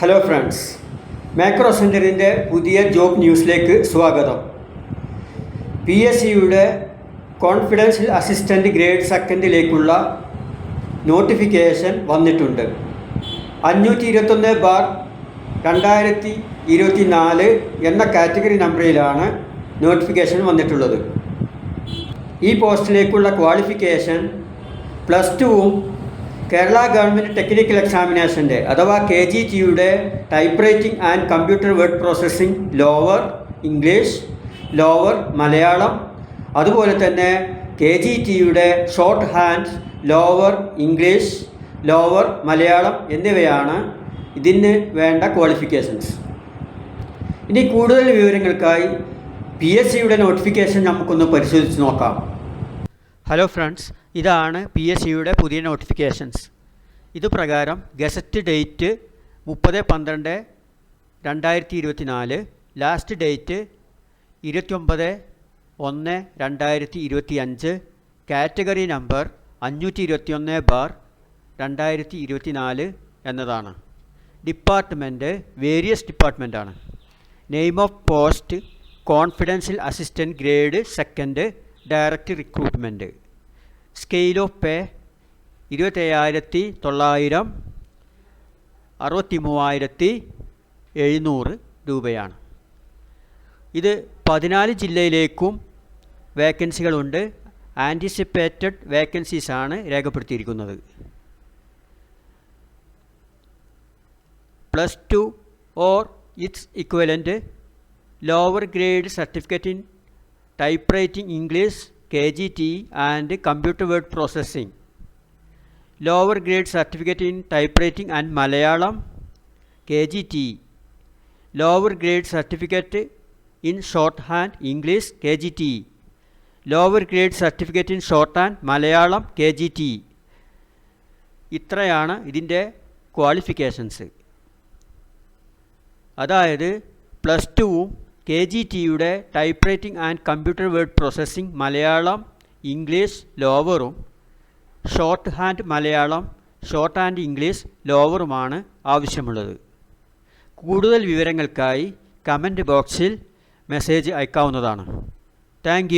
Hello friends macro സെന്ററിന്റെ പുതിയ job ന്യൂസിലേക്ക് സ്വാഗതം. പി എസ് സിയുടെ കോൺഫിഡൻഷ്യൽ അസിസ്റ്റന്റ് ഗ്രേഡ് സെക്കൻഡിലേക്കുള്ള നോട്ടിഫിക്കേഷൻ വന്നിട്ടുണ്ട്. അഞ്ഞൂറ്റി ഇരുപത്തൊന്ന് ബാർ രണ്ടായിരത്തി ഇരുപത്തി നാല് എന്ന കാറ്റഗറി നമ്പറിലാണ് നോട്ടിഫിക്കേഷൻ വന്നിട്ടുള്ളത്. ഈ പോസ്റ്റിലേക്കുള്ള ക്വാളിഫിക്കേഷൻ പ്ലസ് ടുവും കേരള ഗവൺമെന്റ് ടെക്നിക്കൽ എക്സാമിനേഷന്റെ അഥവാ കെ ജി ടിയുടെ typewriting and computer word processing lower English lower Malayalam അതുപോലെ തന്നെ കെ ജി ടിയുടെ shorthand lower English lower Malayalam എന്നിവയാണ് ഇതിന് വേണ്ട ക്വാളിഫിക്കേഷൻസ്. ഇനി കൂടുതൽ വിവരങ്ങൾക്കായി പി എസ് സിയുടെ നോട്ടിഫിക്കേഷൻ നമുക്കൊന്ന് പരിശോധിച്ച് നോക്കാം. ഹലോ ഫ്രണ്ട്സ് ഇതാണ് പി എസ് സിയുടെ പുതിയ നോട്ടിഫിക്കേഷൻസ് ഇതുപ്രകാരം ഗസറ്റ് ഡേറ്റ് മുപ്പത് പന്ത്രണ്ട് രണ്ടായിരത്തി ഇരുപത്തി നാല് ലാസ്റ്റ് ഡേറ്റ് ഇരുപത്തിയൊമ്പത് ഒന്ന് രണ്ടായിരത്തി ഇരുപത്തി അഞ്ച് കാറ്റഗറി നമ്പർ അഞ്ഞൂറ്റി ഇരുപത്തിയൊന്ന് ബാർ രണ്ടായിരത്തി ഇരുപത്തി നാല് എന്നതാണ് department various ഡിപ്പാർട്ട്മെന്റാണ് name of post confidential assistant grade second direct recruitment scale of pay ഇരുപത്തയ്യായിരത്തി തൊള്ളായിരം അറുപത്തി മൂവായിരത്തി എഴുന്നൂറ് രൂപയാണ്. ഇത് പതിനാല് ജില്ലയിലേക്കും വേക്കൻസികളുണ്ട്. ആന്റിസിപ്പേറ്റഡ് വേക്കൻസീസാണ് രേഖപ്പെടുത്തിയിരിക്കുന്നത്. Plus two or its equivalent lower grade certificate in typewriting English typewriting and Malayalam K G T lower grade certificate in shorthand English K G T lower grade certificate in shorthand Malayalam K G T ഇത്രയാണ് ഇതിന്റെ qualifications അതായത് plus ടുവും K G ടിയുടെ typewriting and computer word processing Malayalam English ലോവറും shorthand Malayalam shorthand English ലോവറുമാണ് ആവശ്യമുള്ളത്. കൂടുതൽ വിവരങ്ങൾക്കായി comment ബോക്സിൽ മെസ്സേജ് അയക്കാവുന്നതാണ്. താങ്ക്